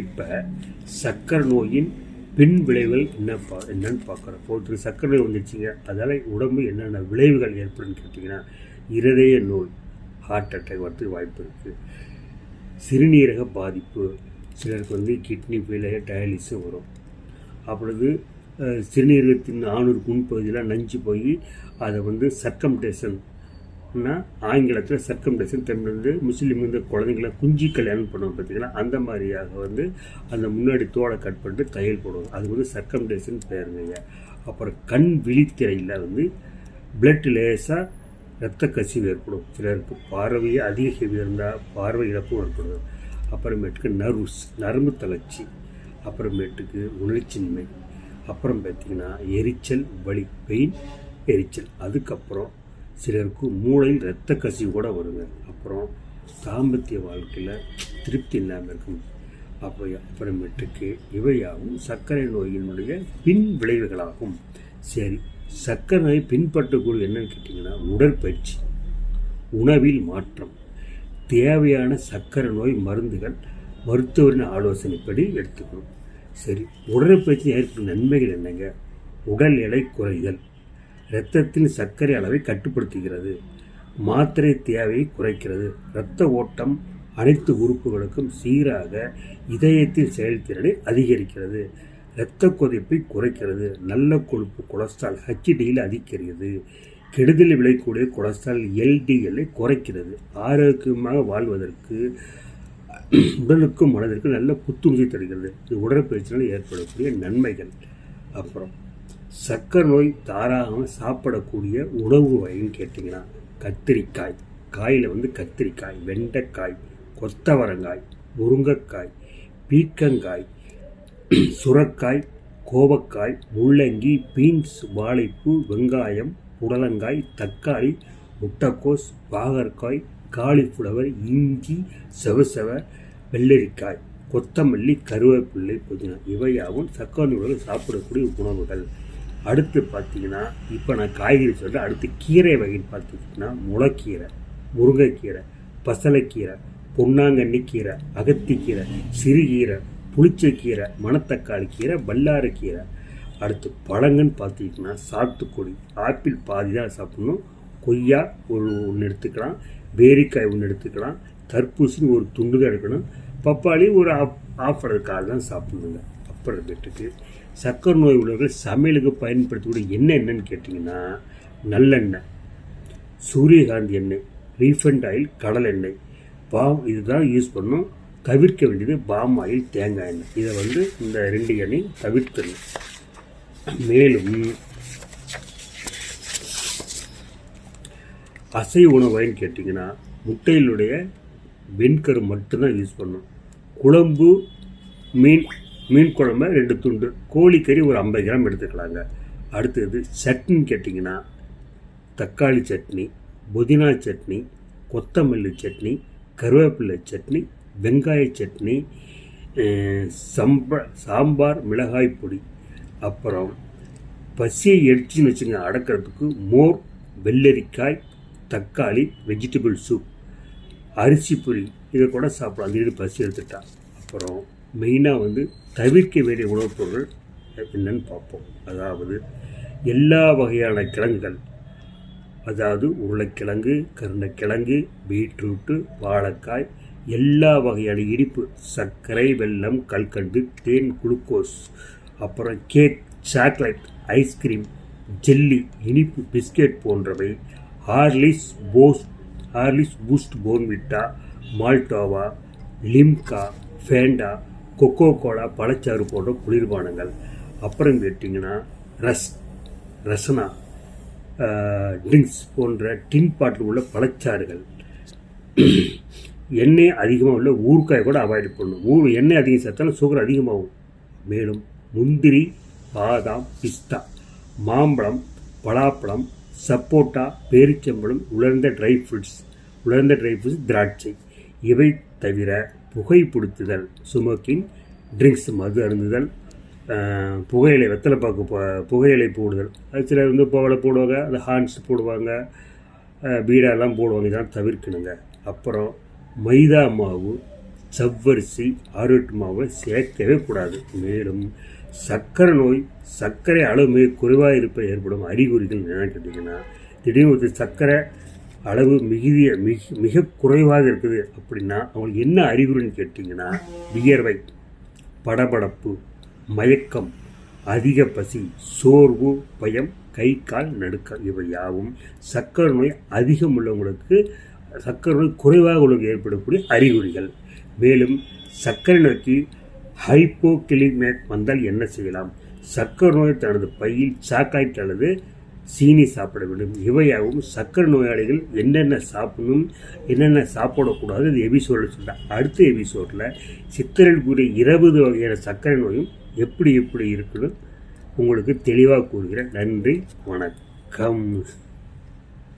இப்போ சக்கரை நோயின் பின் விளைவுகள் என்ன பா என்னன்னு பார்க்குறோம். ஒருத்தர் சக்கரை நோய் வந்துடுச்சிங்க அதால் உடம்பு என்னென்ன விளைவுகள் ஏற்படுன்னு கேட்டிங்கன்னா இருதய நோய் ஹார்ட் அட்டாக் வரதுக்கு வாய்ப்பு இருக்குது சிறுநீரக பாதிப்பு சிலருக்கு வந்து கிட்னி ஃபெயிலியர் டயாலிஸும் வரும். அப்பொழுது சிறுநீரகத்தின் ஆணூர் முன்பகுதியில் நஞ்சு போய் அதை வந்து சர்க்கம்டேஷன் ஆங்கிலத்தில் சர்க்கம்டேஷன் தமிழ் வந்து முஸ்லீம் வந்து குழந்தைங்கள குஞ்சு கல்யாணம் பண்ணுவோம் பார்த்தீங்கன்னா அந்த மாதிரியாக வந்து அந்த முன்னாடி தோலை கட் பண்ணிட்டு தையல் போடுவோம் அது வந்து சர்க்கம்டேஷன் பேருங்க. அப்புறம் கண் விழித்திரையில் வந்து பிளட் லேசாக இரத்த கசிவு ஏற்படும். சிலருக்கு பார்வையே அதிக ஹெவி இருந்தால் பார்வை இழப்பும் ஏற்படும் அப்புறமேட்டுக்கு நர்வ்ஸ் நரம்பு தளர்ச்சி அப்புறமேட்டுக்கு உணர்ச்சின்மை அப்புறம் பார்த்தீங்கன்னா எரிச்சல் வலி பெயின் எரிச்சல். அதுக்கப்புறம் சிலருக்கு மூளையில் இரத்த கசிவு கூட வருங்க. அப்புறம் தாம்பத்திய வாழ்க்கையில் திருப்தி இல்லாமல் இருக்கும். அப்போ அப்புறமேட்டுக்கு இவையாகும் சர்க்கரை நோயினுடைய பின் விளைவுகளாகும். சரி சர்க்கரை நோய் பின்பற்றக்கூடிய என்னன்னு கேட்டிங்கன்னா உடற்பயிற்சி உணவில் மாற்றம் தேவையான சர்க்கரை நோய் மருந்துகள் மருத்துவரின் ஆலோசனைப்படி எடுத்துக்கணும். சரி உடற்பயிற்சி ஏற்படும் நன்மைகள் என்னங்க? உடல் எடை குறைதல். இரத்தத்தின் சர்க்கரை அளவை கட்டுப்படுத்துகிறது. மாத்திரை தேவையை குறைக்கிறது. இரத்த ஓட்டம் அனைத்து உறுப்புகளுக்கும் சீராக இதயத்தின் செயல்திறனை அதிகரிக்கிறது. இரத்த கொதிப்பை குறைக்கிறது. நல்ல கொழுப்பு கொலஸ்ட்ரால் ஹச்டியில் அதிகரிக்கிறது. கெடுதல் விளையக்கூடிய கொலஸ்ட்ரால் எல்டிஎல்லை குறைக்கிறது. ஆரோக்கியமாக வாழ்வதற்கு உடலுக்கும் மனதிற்கும் நல்ல புத்துணர்ச்சி தருகிறது. இது உடற்பயிற்சியால் ஏற்படக்கூடிய நன்மைகள். அப்புறம் சர்க்கரை நோய் தாராளமாக சாப்பிடக்கூடிய உணவு வகைன்னு கேட்டிங்கன்னா கத்திரிக்காய். காயில் வந்து கத்திரிக்காய் வெண்டைக்காய் கொத்தவரங்காய் முருங்கைக்காய் பீக்கங்காய் சுரக்காய் கோவக்காய் முள்ளங்கி பீன்ஸ் வாழைப்பூ வெங்காயம் புடலங்காய் தக்காளி முட்டைக்கோஸ் பாகற்காய் காலிஃப்ளவர் இஞ்சி செவசெவ வெள்ளரிக்காய் கொத்தமல்லி கருவேப்பிள்ளை புதினா. இவையாவும் சக்கரை நோய்கள் சாப்பிடக்கூடிய உணவுகள். அடுத்து பார்த்தீங்கன்னா இப்போ நான் காய்கறி சொல்கிறேன் அடுத்து கீரை வகைன்னு பார்த்துக்கிட்டிங்கன்னா முளைக்கீரை முருங்கைக்கீரை பசலைக்கீரை பொன்னாங்கண்ணி கீரை அகத்திக்கீரை சிறுகீரை புளிச்சக்கீரை மணத்தக்காளி கீரை பல்லாரக்கீரை அடுத்து பழங்கன்னு பார்த்தீங்கன்னா சாத்துக்குடி ஆப்பிள் பாதி தான் சாப்பிடணும். கொய்யா ஒரு ஒன்று எடுத்துக்கலாம். பேரிக்காய் ஒன்று எடுத்துக்கலாம். தர்பூசணி ஒரு துண்டு தான் எடுக்கணும். பப்பாளி ஒரு ஆஃப் ஆஃப் கால் தான் சாப்பிடணுங்க. அப்புறமேட்டுக்கு சர்க்கரை நோய் உள்ளவர்கள் சமையலுக்கு பயன்படுத்தக்கூடிய எண்ணெய் என்னன்னு கேட்டிங்கன்னா நல்லெண்ணெய். சூரியகாந்தி எண்ணெய் ரீஃபண்ட் ஆயில் கடல் எண்ணெய். பாம் இதுதான் யூஸ் பண்ணணும் தவிர்க்க வேண்டியது பாம் ஆயில் தேங்காய் எண்ணெய். இதை வந்து இந்த ரெண்டு எண்ணெய் தவிர்த்தணும் மேலும் அசை உணவுன்னு கேட்டிங்கன்னா முட்டையிலுடைய வெண்கரு மட்டும்தான் யூஸ் பண்ணணும் குழம்பு மீன் மீன் குழம்பு ரெண்டு துண்டு. கோழிக்கறி ஒரு ஐம்பது கிராம் எடுத்துக்கலாங்க. அடுத்தது சட்னின்னு கேட்டிங்கன்னா தக்காளி சட்னி புதினா சட்னி கொத்தமல்லி சட்னி கருவேப்பிலை சட்னி வெங்காய சட்னி சம்ப சாம்பார் மிளகாய் பொடி. அப்புறம் பசியை எடுத்துன்னு வச்சுங்க அடக்கிறதுக்கு மோர் வெள்ளரிக்காய் தக்காளி வெஜிடபிள் சூப் அரிசி பொரி. இதை கூட சாப்பிடலாம். திடீர்னு பசி எடுத்துட்டா. அப்புறம் மெயினாக வந்து தவிர்க்க வேண்டிய உணவுப் பொருள் என்னன்னு பார்ப்போம். அதாவது எல்லா வகையான கிழங்குகள். அதாவது உருளைக்கிழங்கு கருணைக்கிழங்கு பீட்ரூட்டு வாழைக்காய் எல்லா வகையான இனிப்பு சர்க்கரை வெல்லம் கல்கண்டு தேன் குளுக்கோஸ் அப்புறம் cake chocolate ice cream jelly இனிப்பு பிஸ்கெட் போன்றவை Horlicks Bose Horlicks Boost Bournvita Maltova Limca Fanta Coca Cola பழச்சாறு போன்ற குளிர்பானங்கள். அப்புறம் கேட்டிங்கன்னா ரஸ் ரசனா ட்ரிங்க்ஸ் போன்ற டின் பாட்டில் உள்ள பழச்சாறுகள். எண்ணெய் அதிகமாக உள்ள ஊறுக்காய் கூட அவாய்ட் பண்ணணும். ஊ எண்ணெய் அதிகம் சேர்த்தாலும் சுகர் அதிகமாகும். மேலும் முந்திரி பாதாம் பிஸ்தா மாம்பழம் பலாப்பழம் சப்போட்டா பேரிச்சம்பழம் உலர்ந்த ட்ரை ஃப்ரூட்ஸ் உலர்ந்த ட்ரை ஃப்ரூட்ஸ் திராட்சை. இவை தவிர புகைப்பிடித்துதல் சுமோக்கிங் ட்ரிங்க்ஸ் மது அருந்துதல் புகையிலை வெத்தலை பாக்கு புகையிலை போடுதல். அது சிலர் வந்து புகழை போடுவாங்க அந்த ஹார்ன்ஸ் போடுவாங்க பீடாலாம் போடுவாங்க இதெல்லாம் தவிர்க்கணுங்க. அப்புறம் மைதா மாவு சவ்வரிசி ஆரோட்டு மாவை சேர்க்கவே கூடாது. மேலும் சர்க்கரை நோய் சர்க்கரை அளவு மிக குறைவாக இருப்ப ஏற்படும் அறிகுறிகள் என்னன்னு கேட்டிங்கன்னா திடீர்னு ஒரு சர்க்கரை அளவு மிகுதிய மிக மிக குறைவாக இருக்குது அப்படின்னா அவங்களுக்கு என்ன அறிகுறின்னு கேட்டிங்கன்னா வியர்வை படபடப்பு மயக்கம் அதிக பசி சோர்வு பயம் கை கால் நடுக்கம் இவை யாவும் சர்க்கரை நோய் அதிகம் உள்ளவங்களுக்கு சர்க்கரை நோய் குறைவாக உள்ளவங்க ஏற்படக்கூடிய அறிகுறிகள். மேலும் சர்க்கரை நோய்க்கு ஹைப்போகிளிமேக் வந்தால் என்ன செய்யலாம்? சர்க்கரை நோய் தனது பையில் சாக்காய்ட் அல்லது சீனி சாப்பிட வேண்டும். இவையாகவும் சர்க்கரை நோயாளிகள் என்னென்ன சாப்பிடணும் என்னென்ன சாப்பிடக்கூடாது இந்த எபிசோடில் சொல்கிறேன் அடுத்த எபிசோடில் சித்தரில் கூடிய இருபது வகையான சர்க்கரை நோயும் எப்படி எப்படி இருக்குன்னு உங்களுக்கு தெளிவாக கூறுகிறேன். நன்றி வணக்கம்.